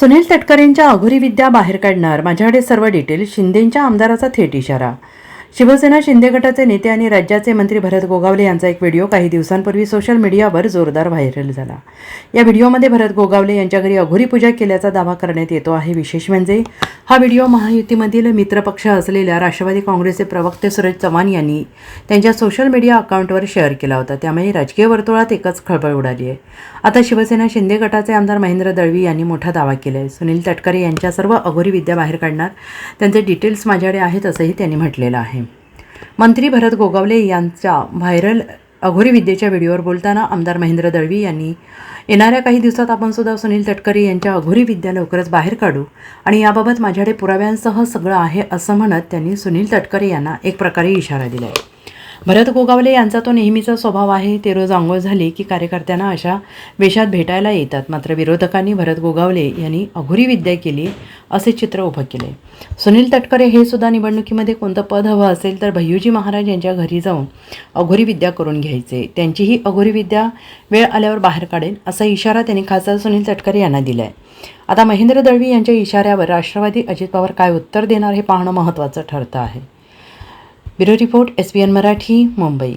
सुनील तटकरेंच्या अघोरी विद्या बाहेर काढणार. माझ्याकडे सर्व डिटेल शिंदेंच्या आमदाराचा थेट इशारा. शिवसेना शिंदे गटाचे नेते आणि राज्याचे मंत्री भरत गोगावले यांचा एक व्हिडिओ काही दिवसांपूर्वी सोशल मीडियावर जोरदार व्हायरल झाला. या व्हिडिओमध्ये भरत गोगावले यांच्या घरी अघोरी पूजा केल्याचा दावा करण्यात येतो आहे. विशेष म्हणजे हा व्हिडिओ महायुतीमधील मित्रपक्ष असलेल्या राष्ट्रवादी काँग्रेसचे प्रवक्ते सुरेश चव्हाण यांनी त्यांच्या सोशल मीडिया अकाउंटवर शेअर केला होता. त्यामुळे राजकीय वर्तुळात एकच खळबळ उडाली आहे. आता शिवसेना शिंदे गटाचे आमदार महेंद्र दळवी यांनी मोठा दावा केला आहे सुनील तटकरे यांच्या सर्व अघोरी विद्या बाहेर काढणार त्यांचे डिटेल्स माझ्याकडे आहेत असंही त्यांनी म्हटलेलं आहे. मंत्री भरत गोगावले यांच्या व्हायरल अघोरी विद्येच्या व्हिडिओवर बोलताना आमदार महेंद्र दळवी यांनी येणाऱ्या काही दिवसात आपण सुद्धा सुनील तटकरे यांच्या अघोरी विद्या लवकरच बाहेर काढू आणि याबाबत माझ्याकडे पुराव्यांसह सगळं आहे असं म्हणत त्यांनी सुनील तटकरे यांना एक प्रकारे इशारा दिला आहे भरत गोगावले यांचा तो नेहमीचा स्वभाव आहे ते रोज आंघोळ झाली की कार्यकर्त्यांना अशा वेशात भेटायला येतात. मात्र विरोधकांनी भरत गोगावले यांनी अघोरी विद्या केली असे चित्र उभं केले. सुनील तटकरे हे सुद्धा निवडणुकीमध्ये कोणतं पद हवं असेल तर भय्यूजी महाराज यांच्या घरी जाऊन अघोरी विद्या करून घ्यायचे. त्यांचीही अघोरी विद्या वेळ आल्यावर बाहेर काढेल असा इशारा त्यांनी खासदार सुनील तटकरे यांना दिला आहे आता महेंद्र दळवी यांच्या इशाऱ्यावर राष्ट्रवादी अजित पवार काय उत्तर देणार हे पाहणं महत्त्वाचं ठरतं आहे. Bureau report S B N Marathi Mumbai.